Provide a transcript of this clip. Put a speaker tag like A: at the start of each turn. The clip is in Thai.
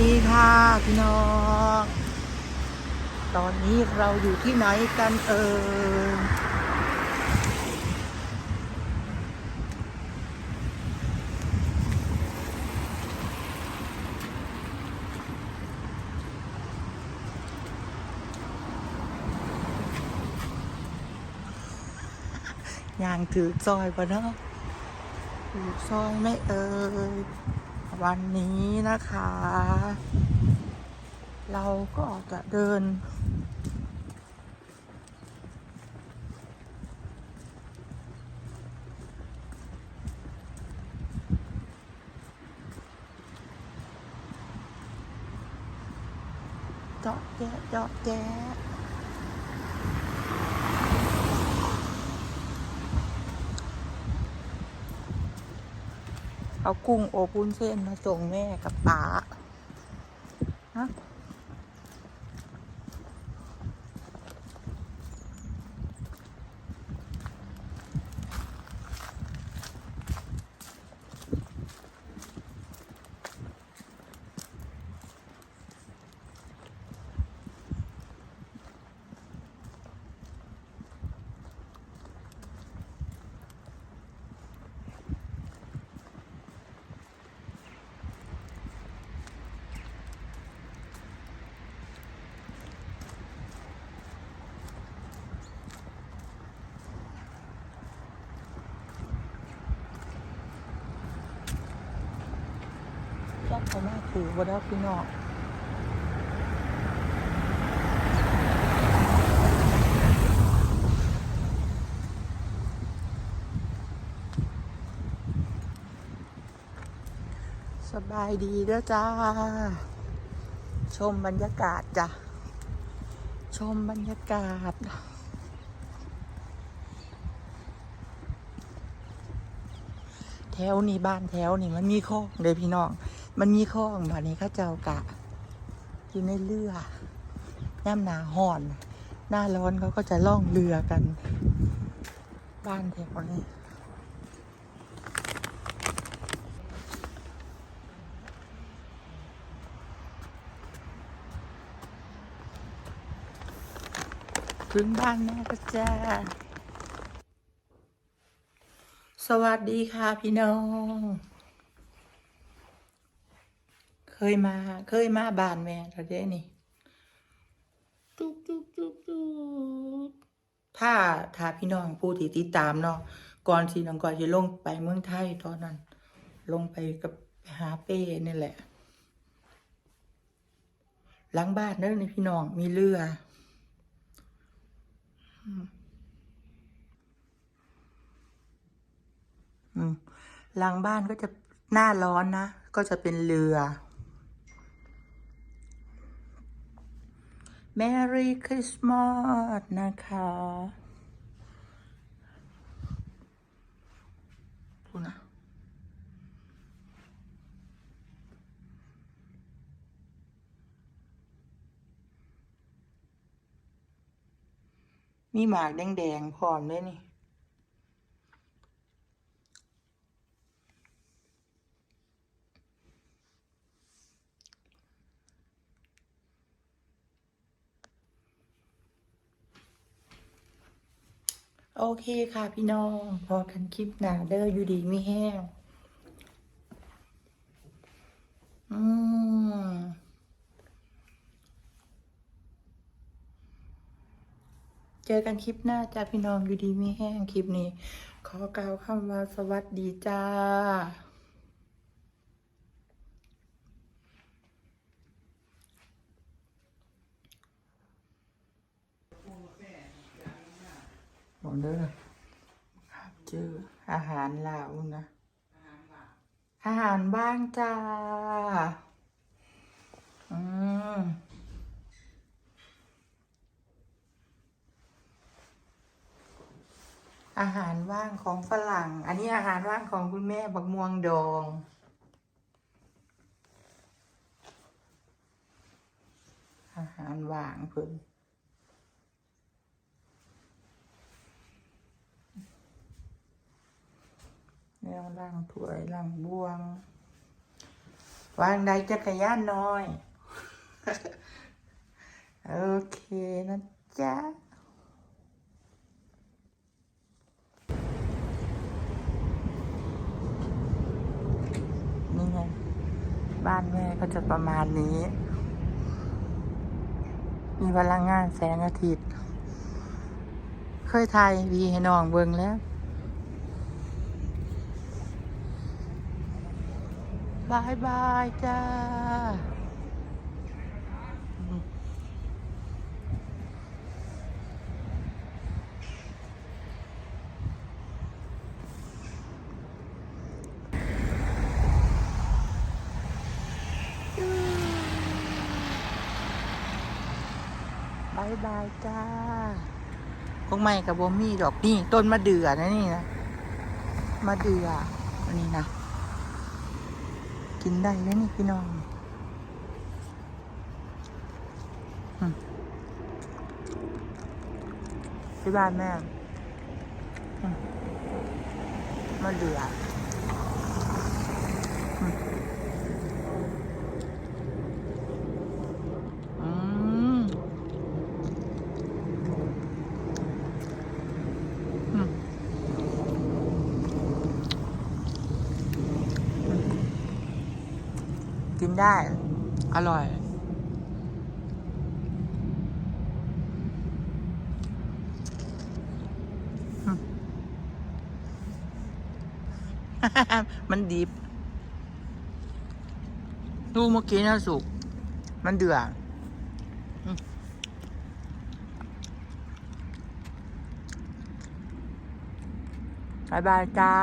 A: ดีค่ะ พี่น้อง ตอนนี้เราอยู่ที่ไหนกันเอ่ยยางถือซอยปะเนาะถือซอยไม่เอ่ย วันนี้นะคะ เราก็จะเดิน เจาะแจ๊ะเจาะแจ๊ะ เอากุ้งโอปุ้นเส้นมาส่งแม่กับป๋า เขามาถูกบ่ได้พี่น้องสบายดีด้อจ้า ชมบรรยากาศจ้ะ ชมบรรยากาศ แถวนี้บ้านแถวนี่มันมีคลองเลยพี่น้อง มันมีคลองบ้านนี้เข้าเจ้ากะอยู่ในเรือย่ำหนาห่อน หน้าร้อนเขาก็จะล่องเรือกัน บ้านแถวนี้ถึงบ้านแม่ก็จ้าสวัสดีค่ะพี่น้อง เคยมาเคยมาบ้านแม่ตอนเด้นี่จุกจุกจุกจุกถ้าถ้าพี่น้องผู้ที่ติดตามเนาะก่อนที่น้องก่อนจะลงไปเมืองไทยตอนนั้น ลงไปกับไปหาเป้นี่แหละ หลังบ้านเด้อนี่พี่น้องมีเรืออืมอืมหลังบ้านก็จะหน้าร้อนนะ ก็จะเป็นเรือ Merry Christmas นะคะพูดนะมีหมากแดงๆพร้อมด้วยนี่ โอเคค่ะพี่น้อง พอกันคลิปหนาเด้ออยู่ดีไม่แห้ง อืมเจอกันคลิปหน้าจ้าพี่น้องอยู่ดีไม่แห้งคลิปนี้ ขอกล่าวคำว่าสวัสดีจ้า บอกเด้อครับเจออาหารลาวนะ อาหารบ้างจ้า อืมอาหารว่างของฝรั่ง อันนี้อาหารว่างของคุณแม่บักม่วงดองอาหารว่างเพิ่น แนว ล่างถวยล่างบวง วางได้จักรยานน้อย โอเคนะจ๊ะนี่ไง บ้านแม่ก็จะประมาณนี้ มีพลังงานแสงอาทิตย์ เคยถ่ายวีให้น้องเบิ่งแล้ว บายบายจ้า บายบายจ้าพวกไม่กับบ่มีดอกนี่ ต้นมะเดื่อนะนี่นะ มะเดื่ออันนี้นะ กินได้แล้วนี่พี่น้องที่บ้านแม่ มาเดื่อมอืมอืม กิน ได้ อร่อย มันดิบดูเมื่อกี้นะสุก มันเดือดบายบายจ้า